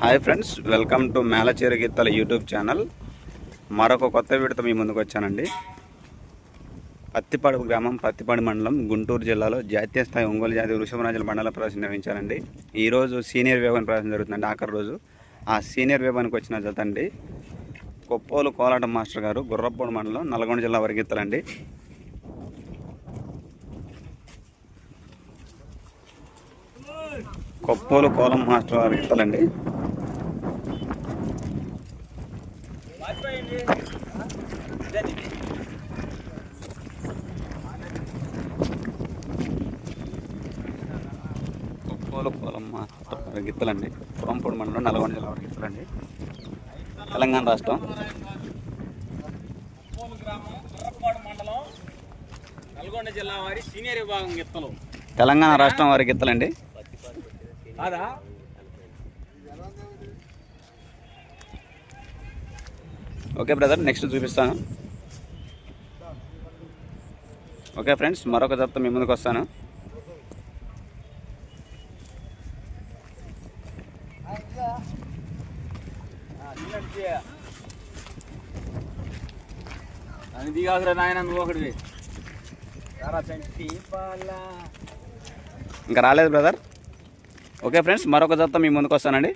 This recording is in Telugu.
Hi friends welcome to Melacheru Geetala YouTube channel. మరొక కొత్త వీడితో మీ ముందుకు వచ్చానండి. పత్తిపాడు గ్రామం పత్తిపాడు మండలం గుంటూరు జిల్లాలో జాతీయ స్థాయి ఒంగోలు జాతి వృషభరాజుల మండల ప్రదర్శన నిర్వహించారండి ఈరోజు సీనియర్ విభాగం ప్రదర్శన జరుగుతుందండి ఆఖరి రోజు. ఆ సీనియర్ విభాగానికి వచ్చిన జత అండి. కొప్పోలు కోలాటం మాస్టర్ గారు గుర్రపోడు మండలం నల్గొండ జిల్లా వరగిత్తలండి. కొప్పోలు కోలం మాస్టర్ వరగిత్తలండి. కొప్పోలు కోలం మాస్టర్ గిత్తలండి. పురంపూడి మండలం నల్గొండ జిల్లా గిత్తలండి. తెలంగాణ రాష్ట్రం. గ్రామం మండలం నల్గొండ జిల్లా వారి సీనియర్ విభాగం గిత్తలు తెలంగాణ రాష్ట్రం వారి గిత్తలండి. కాదా? Okay brother. నెక్స్ట్ చూపిస్తాను. Okay friends. మరొక జత మీ ముందుకు వస్తాను. నాయన నువ్వు పాలా ఇంకా రాలేదు బ్రదర్. Okay friends. మరొక జత మీ ముందుకు వస్తానండి.